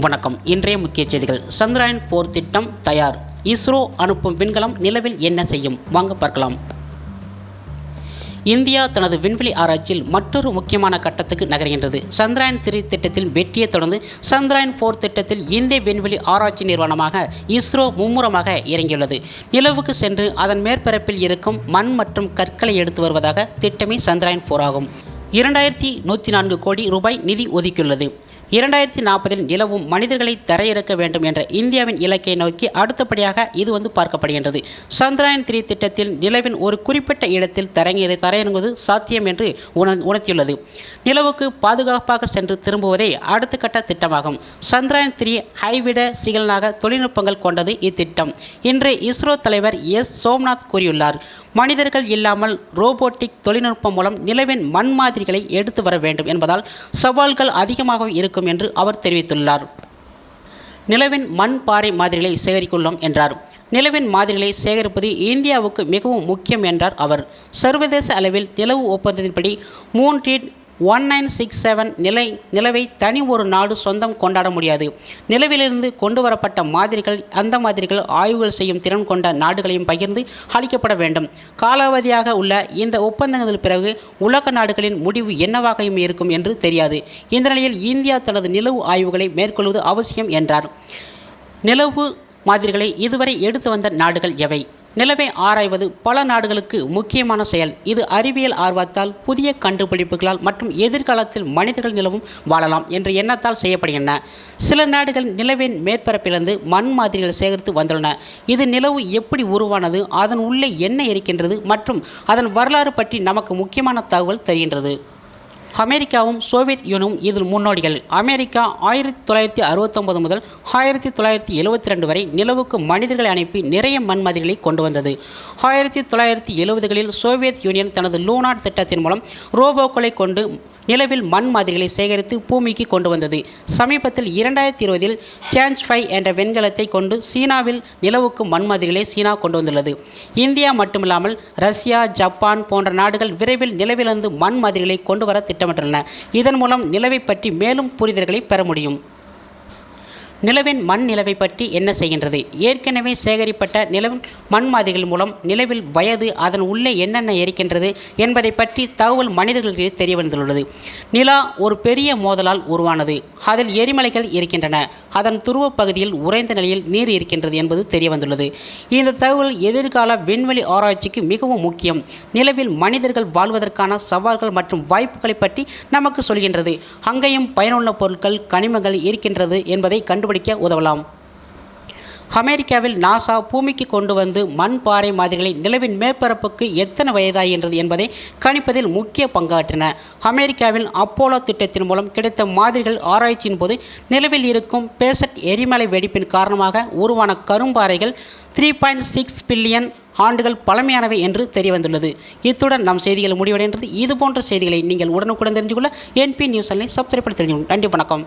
வணக்கம். இன்றைய முக்கிய செய்திகள். சந்திராயன் போர் திட்டம் தயார். இஸ்ரோ அனுப்பும் விண்கலம் நிலவில் என்ன செய்யும்? வாங்க பார்க்கலாம். இந்தியா தனது விண்வெளி ஆராய்ச்சியில் மற்றொரு முக்கியமான கட்டத்துக்கு நகர்கின்றது. சந்திராயன் த்ரீ திட்டத்தில் வெற்றியை தொடர்ந்து சந்திராயன் போர் திட்டத்தில் இந்திய விண்வெளி ஆராய்ச்சி நிறுவனமாக இஸ்ரோ மும்முரமாக இறங்கியுள்ளது. நிலவுக்கு சென்று அதன் மேற்பரப்பில் இருக்கும் மண் மற்றும் கற்களை எடுத்து வருவதாக திட்டமே சந்திராயன் போர் ஆகும் இரண்டாயிரத்தி நூற்றி நான்கு கோடி ரூபாய் நிதி ஒதுக்கியுள்ளது. இரண்டாயிரத்தி நாற்பதில் நிலவும் மனிதர்களை தரையிறக்க வேண்டும் என்ற இந்தியாவின் இலக்கை நோக்கி அடுத்தபடியாக இது வந்து பார்க்கப்படுகின்றது. சந்திராயன் த்ரீ திட்டத்தில் நிலவின் ஒரு குறிப்பிட்ட இடத்தில் தரையிற தரையிறங்குவது சாத்தியம் என்று உண உணர்த்தியுள்ளது. நிலவுக்கு பாதுகாப்பாக சென்று திரும்புவதே அடுத்த கட்ட திட்டமாகும். சந்திராயன் த்ரீ ஹைவிட சிகலனாக தொழில்நுட்பங்கள் கொண்டது இத்திட்டம். இன்று இஸ்ரோ தலைவர் எஸ். சோம்நாத் கூறியுள்ளார் மனிதர்கள் இல்லாமல் ரோபோட்டிக் தொழில்நுட்பம் மூலம் நிலவின் மண் மாதிரிகளை எடுத்து வர வேண்டும் என்பதால் சவால்கள் அதிகமாக இருக்கும் என்று அவர் தெரிவித்துள்ளார். நிலவின் மண் பாறை மாதிரிகளை சேகரிக்குள்ளோம் என்றார். நிலவின் மாதிரிகளை சேகரிப்பது இந்தியாவுக்கு மிகவும் முக்கியம் என்றார் அவர். சர்வதேச அளவில் நிலவு ஒப்பந்தத்தின்படி மூன்றில் ஒன் நைன் சிக்ஸ் செவன் நிலை நிலவை தனி ஒரு நாடு சொந்தம் கொண்டாட முடியாது. நிலவிலிருந்து கொண்டு வரப்பட்ட மாதிரிகள் அந்த மாதிரிகள் ஆய்வுகள் செய்யும் திறன் கொண்ட நாடுகளையும் பகிர்ந்து அளிக்கப்பட வேண்டும். காலாவதியாக உள்ள இந்த ஒப்பந்தங்கள் பிறகு உலக நாடுகளின் முடிவு என்னவாகவும் இருக்கும் என்று தெரியாது. இந்த நிலையில் இந்தியா தனது நிலவு ஆய்வுகளை மேற்கொள்வது அவசியம் என்றார். நிலவு மாதிரிகளை இதுவரை எடுத்து வந்த நாடுகள் எவை? நிலவை ஆராய்வது பல நாடுகளுக்கு முக்கியமான செயல். இது அறிவியல் ஆர்வத்தால் புதிய கண்டுபிடிப்புகளால் மற்றும் எதிர்காலத்தில் மனிதர்கள் நிலவும் வாழலாம் என்ற எண்ணத்தால் செய்யப்படுகின்றன. சில நாடுகள் நிலவின் மேற்பரப்பிலிருந்து மண் மாதிரிகள் சேகரித்து வந்துள்ளன. இது நிலவு எப்படி உருவானது அதன் உள்ளே என்ன இருக்கின்றது மற்றும் அதன் வரலாறு பற்றி நமக்கு முக்கியமான தகவல் தருகின்றது. அமெரிக்காவும் சோவியத் யூனியனும் இதில் முன்னோடிகள். அமெரிக்கா ஆயிரத்தி தொள்ளாயிரத்தி அறுபத்தொன்பது முதல் ஆயிரத்தி தொள்ளாயிரத்தி எழுபத்தி ரெண்டு வரை நிலவுக்கு மனிதர்களை அனுப்பி நிறைய மண்மதிகளை கொண்டு வந்தது. ஆயிரத்தி தொள்ளாயிரத்தி எழுபதுகளில் சோவியத் யூனியன் தனது லூனாட் திட்டத்தின் மூலம் ரோபோக்களை கொண்டு நிலவில் மண் மாதிரிகளை சேகரித்து பூமிக்கு கொண்டு வந்தது. சமீபத்தில் இரண்டாயிரத்தி இருபதில் சேஞ்ச் ஃபை என்ற வெண்கலத்தை கொண்டு சீனாவில் நிலவுக்கு மண் மாதிரிகளை சீனா கொண்டு வந்துள்ளது. இந்தியா மட்டுமில்லாமல் ரஷ்யா ஜப்பான் போன்ற நாடுகள் விரைவில் நிலவிலிருந்து மண் மாதிரிகளை கொண்டு வர திட்டமிட்டுள்ளன. இதன் மூலம் நிலவை பற்றி மேலும் புரிதல்களை பெற முடியும். நிலவின் மண் நிலவை பற்றி என்ன செய்கின்றது? ஏற்கனவே சேகரிப்பட்ட நிலவின் மண் மாதிரிகள் மூலம் நிலவில் வயது அதன் உள்ளே என்னென்ன இருக்கின்றது என்பதை பற்றி தகவல் மனிதர்களுக்கு தெரிய வந்துள்ளது. நிலா ஒரு பெரிய மோதலால் உருவானது. அதில் எரிமலைகள் இருக்கின்றன. அதன் துருவ பகுதியில் உறைந்த நிலையில் நீர் இருக்கின்றது என்பது தெரிய வந்துள்ளது. இந்த தகவல் எதிர்கால விண்வெளி ஆராய்ச்சிக்கு மிகவும் முக்கியம். நிலவில் மனிதர்கள் வாழ்வதற்கான சவால்கள் மற்றும் வாய்ப்புகளை பற்றி நமக்கு சொல்கின்றது. அங்கேயும் பயனுள்ள பொருட்கள் கனிமங்கள் இருக்கின்றது என்பதை கண்டுபிடிக்க உதவலாம். அமெரிக்காவில் நாசா பூமிக்கு கொண்டு வந்து மண் பாறை மாதிரிகளை நிலவின் மேற்பரப்புக்கு எத்தனை வயதாகின்றது என்பதை கணிப்பதில் முக்கிய பங்காற்றின. அமெரிக்காவில் அப்போலோ திட்டத்தின் மூலம் கிடைத்த மாதிரிகள் ஆராய்ச்சியின் போது நிலவில் இருக்கும் பேசட் எரிமலை வெடிப்பின் காரணமாக உருவான கரும்பாறைகள் த்ரீ பாயிண்ட் சிக்ஸ் பில்லியன் ஆண்டுகள் பழமையானவை என்று தெரியவந்துள்ளது. இத்துடன் நம் செய்திகள் முடிவடைகின்றது. இது போன்ற செய்திகளை நீங்கள் உடனுக்குடன் தெரிஞ்சுக்கொள்ள என்பி நியூஸ் அலை சப்ஸ்கிரைப் பண்ணி தெரிஞ்சுக்கணும் நன்றி வணக்கம்.